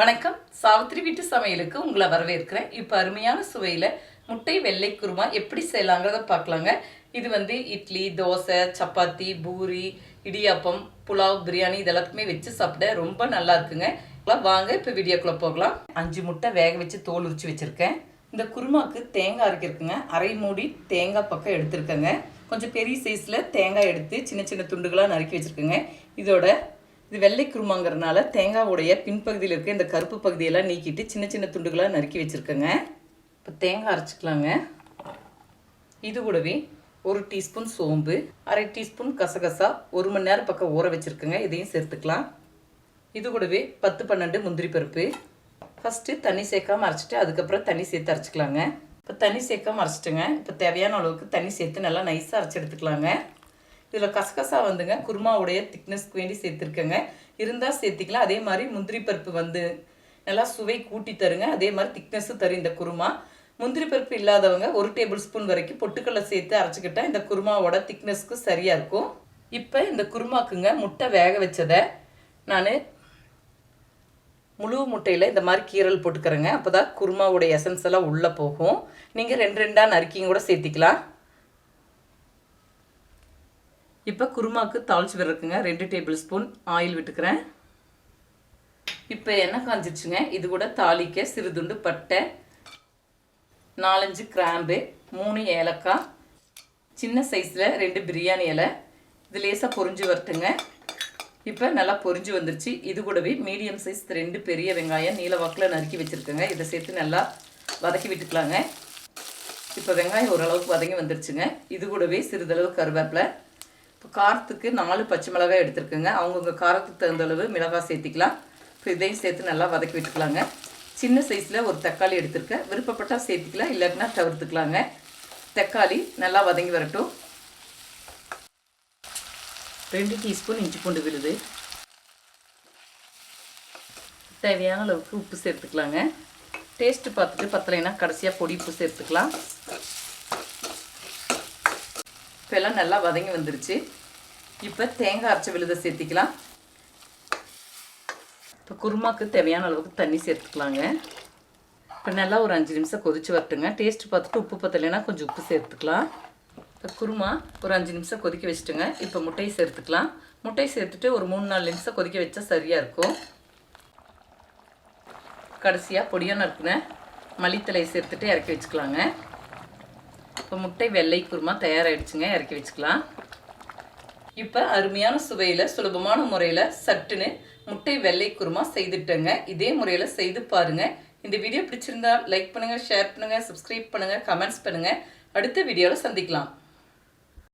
வணக்கம். சாவித்திரி வீட்டு சமையலுக்கு உங்களை வரவேற்கிறேன். இப்போ அருமையான சுவையில் முட்டை வெள்ளை குருமா எப்படி செய்யலாங்கிறத பார்க்கலாங்க. இது வந்து இட்லி தோசை சப்பாத்தி பூரி இடியாப்பம் புலாவ் பிரியாணி இதெல்லாத்துக்குமே வச்சு சாப்பிட ரொம்ப நல்லா இருக்குங்க. எல்லாம் வாங்க இப்போ வீடியோக்குள்ளே போகலாம். அஞ்சு முட்டை வேக வச்சு தோல் உரிச்சு வச்சுருக்கேன். இந்த குருமாவுக்கு தேங்காய் அரைக்கிருக்குங்க அரை மூடி தேங்காய் பக்கம் எடுத்துருக்கேங்க. கொஞ்சம் பெரிய சைஸில் தேங்காய் எடுத்து சின்ன சின்ன துண்டுகளாக நறுக்கி வச்சுருக்கேங்க. இதோட இது வெள்ளை குருமாங்கிறதுனால தேங்காவுடைய பின்பகுதியில் இருக்க இந்த கருப்பு பகுதியெல்லாம் நீக்கிட்டு சின்ன சின்ன துண்டுகளாக நறுக்கி வச்சுருக்கேங்க. இப்போ தேங்காய் அரைச்சிக்கலாங்க. இது கூடவே ஒரு டீஸ்பூன் சோம்பு அரை டீஸ்பூன் கசகசா ஒரு மணி நேரம் பக்கம் ஊற வச்சுருக்கேங்க. இதையும் சேர்த்துக்கலாம். இது கூடவே பத்து பன்னெண்டு முந்திரி பருப்பு. ஃபஸ்ட்டு தண்ணி சேர்க்காம அரைச்சிட்டு அதுக்கப்புறம் தண்ணி சேர்த்து அரைச்சிக்கலாங்க. இப்போ தண்ணி சேர்க்காம அரைச்சிட்டுங்க. இப்போ தேவையான அளவுக்கு தண்ணி சேர்த்து நல்லா நைஸாக அரைச்சி எடுத்துக்கலாங்க. இதில் கசகசா வந்துங்க. குருமாவுடைய திக்னஸ்க்கு வேண்டி சேர்த்துருக்கேங்க. இருந்தால் சேர்த்திக்கலாம். அதே மாதிரி முந்திரி பருப்பு வந்து நல்லா சுவை கூட்டி தருங்க. அதே மாதிரி திக்னஸும் தரும் இந்த குருமா. முந்திரி பருப்பு இல்லாதவங்க ஒரு டேபிள் ஸ்பூன் வரைக்கும் பொட்டுக்கடலை சேர்த்து அரைச்சிக்கிட்டா இந்த குருமாவோட திக்னஸ்க்கு சரியாக இருக்கும். இப்போ இந்த குருமாக்குங்க. முட்டை வேக வச்சதை நான் முழு முட்டையில் இந்த மாதிரி கீரல் போட்டுக்கிறேங்க. அப்போ தான் குருமாவுடைய எசன்ஸ் எல்லாம் உள்ளே போகும். நீங்கள் ரெண்டு ரெண்டாக நறுக்கியும் கூட சேர்த்திக்கலாம். இப்போ குருமாக்கு தாளிச்சு விடுறதுக்குங்க. ரெண்டு டேபிள் ஸ்பூன் ஆயில் விட்டுக்கிறேன். இப்போ எண்ணெய் காஞ்சிருச்சுங்க. இது கூட தாளிக்க சிறுதுண்டு பட்டை நாலஞ்சு கிராம்பு மூணு ஏலக்காய் சின்ன சைஸில் ரெண்டு பிரியாணி இலை. இது லேசாக பொரிஞ்சு வரட்டுங்க. இப்போ நல்லா பொரிஞ்சு வந்துருச்சு. இது கூடவே மீடியம் சைஸ் ரெண்டு பெரிய வெங்காயம் நீல வாக்கில் நறுக்கி வச்சுருக்கேங்க. இதை சேர்த்து நல்லா வதக்கி விட்டுக்கலாங்க. இப்போ வெங்காயம் ஓரளவுக்கு வதங்கி வந்துருச்சுங்க. இது கூடவே சிறிதளவு கருவேப்பிலை இப்போ காரத்துக்கு நாலு பச்சை மிளகாய் எடுத்துருக்குங்க. அவங்கவுங்க காரத்துக்கு தகுந்த அளவு மிளகாய் சேர்த்திக்கலாம். இப்போ இதையும் சேர்த்து நல்லா வதக்கி விட்டுக்கலாங்க. சின்ன சைஸில் ஒரு தக்காளி எடுத்திருக்கேன். விருப்பப்பட்டால் சேர்த்திக்கலாம் இல்லாட்டினா தவிர்த்துக்கலாங்க. தக்காளி நல்லா வதங்கி வரட்டும். ரெண்டு டீஸ்பூன் இஞ்சி பூண்டு விழுது. தேவையான அளவுக்கு உப்பு சேர்த்துக்கலாங்க. டேஸ்ட்டு பார்த்துட்டு பத்தலைன்னா கடைசியாக பொடி உப்பு சேர்த்துக்கலாம். இப்போ எல்லாம் நல்லா வதங்கி வந்துருச்சு. இப்போ தேங்காய் அரைச்ச விழுதை சேர்த்திக்கலாம். இப்போ குருமாக்கு தேவையான அளவுக்கு தண்ணி சேர்த்துக்கலாங்க. இப்போ நல்லா ஒரு அஞ்சு நிமிஷம் கொதித்து வரட்டுங்க. டேஸ்ட் பார்த்துட்டு உப்பு பத்தலைன்னா கொஞ்சம் உப்பு சேர்த்துக்கலாம். இப்போ குருமா ஒரு அஞ்சு நிமிஷம் கொதிக்க வச்சுட்டுங்க. இப்போ முட்டையை சேர்த்துக்கலாம். முட்டையை சேர்த்துட்டு ஒரு மூணு நாலு நிமிஷம் கொதிக்க வச்சா சரியாக இருக்கும். கடைசியாக பொடியாக நறுக்குனேன் மல்லித்தலையை சேர்த்துட்டு இறக்கி வச்சுக்கலாங்க. இப்போ முட்டை வெள்ளை குருமா தயாராகிடுச்சுங்க இறக்கி வச்சுக்கலாம். இப்போ அருமையான சுவையில் சுலபமான முறையில் சட்டுன்னு முட்டை வெள்ளை குருமா செய்துட்டேங்க. இதே முறையில் செய்து பாருங்கள் இந்த வீடியோ பிடிச்சிருந்தா லைக் பண்ணுங்கள் ஷேர் பண்ணுங்கள் சப்ஸ்கிரைப் பண்ணுங்கள் கமெண்ட்ஸ் பண்ணுங்கள் அடுத்த வீடியோவில் சந்திக்கலாம்.